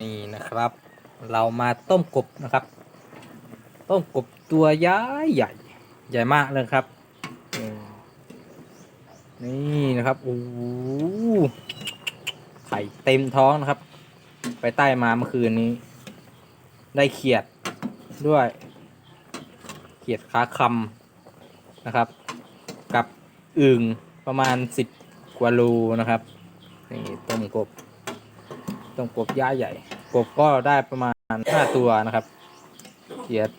นี่นะครับ เรามาต้มกบนะครับ ต้มกบตัวย้ายใหญ่ ใหญ่มากเลยครับ นี่นะครับโอ้ไข่เต็มท้องนะครับ ไปใต้มาเมื่อคืนนี้ ได้เขียดด้วย เขียดขาคำนะครับ กับอึ่งประมาณสิบกว่าโลนะครับ นี่ต้มกบ ต้มกบย่าใหญ่ กบก็ได้ประมาณห้าตัวนะครับเขียด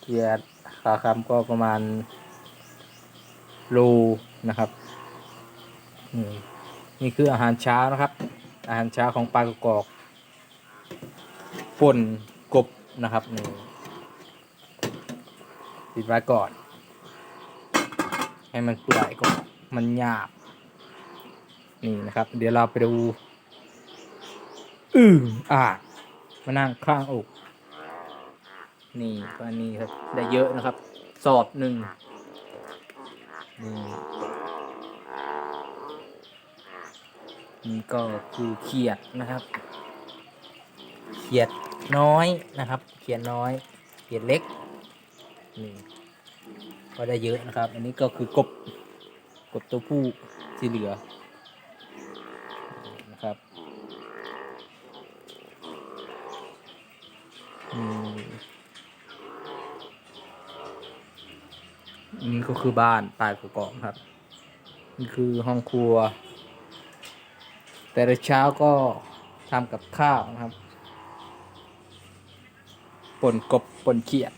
เขียดขาคำก็ประมาณโลนะครับนี่คืออาหารเช้านะครับ อาหารเช้าของปลากระกอกป่นกบนะครับนี่ปิดไว้ก่อน ให้มันเปื่อยก่อนมันหยาบ นี่นะครับ เดี๋ยวเราไปดู อืออ่ามานั่งข้างอก นี่ก็อันนี้ครับ ได้เยอะนะครับ สอบหนึ่งนี่นี่ก็คือเขียดนะครับ เขียดน้อยนะครับ เขียดน้อย เขียดเล็ก นี่ ก็ได้เยอะนะครับ อันนี้ก็คือกบ กบตัวผู้ที่เหลือนะครับ นี่ก็คือบ้านปลายกระกองครับ นี่คือห้องครัว แต่ละเช้าก็ทำกับข้าวนะครับป่นกบป่นเขียด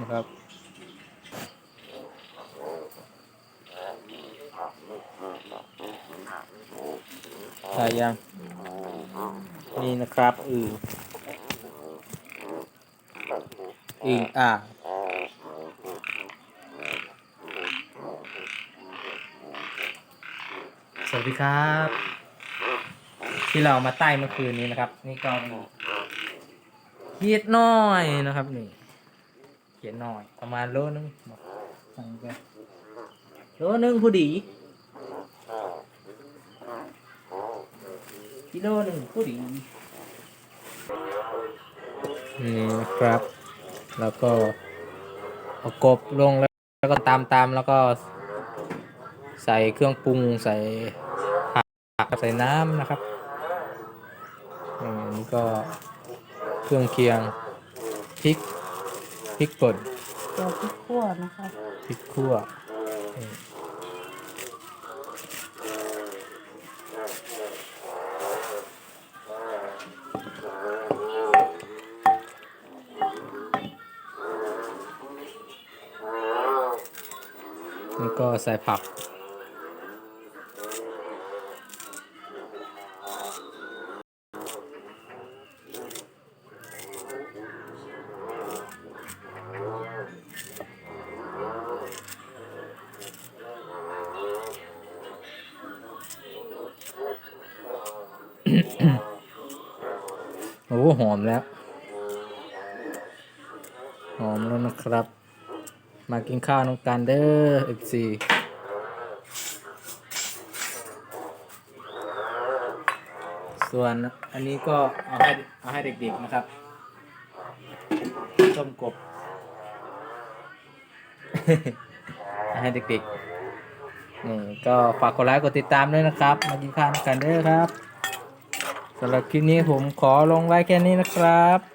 นะครับใช่ยัง นี่นะครับอึ่งอึ่งอ่างส วัสดีครับ ที่เรามาใต้เมื่อคืนนี้นะครับ นี่ก็มีเขียดน้อยนะครับนี่เขียดน้อย ประมาณโลนึงบอกสั่งไปโลนึงพอดีกิโลหนึ่งพอดีนี่นะครับ แล้วก็เอากบลงแล้วแล้วก็ตามตามแล้วก็ใส่เครื่องปรุงใส่ ใส่น้ำนะครับอืมนี่ก็เครื่องเคียงพริกพริกป่นตัวพริกขั่วนะคะพริกขั่วอืมนี่ก็ใส่ผัก โอ้หอมแล้ว หอมแล้วนะครับ มากินข้าวน้องกันเด้อ FC ส่วนอันนี้ก็เอาให้เอาให้เด็กๆนะครับต้มกบเอาให้เด็กๆนี่ก็ฝากกดไลค์กดติดตามด้วยนะครับ มากินข้าวน้องกันเด้อครับ สำหรับคลิปนี้ผมขอลงไว้แค่นี้นะครับ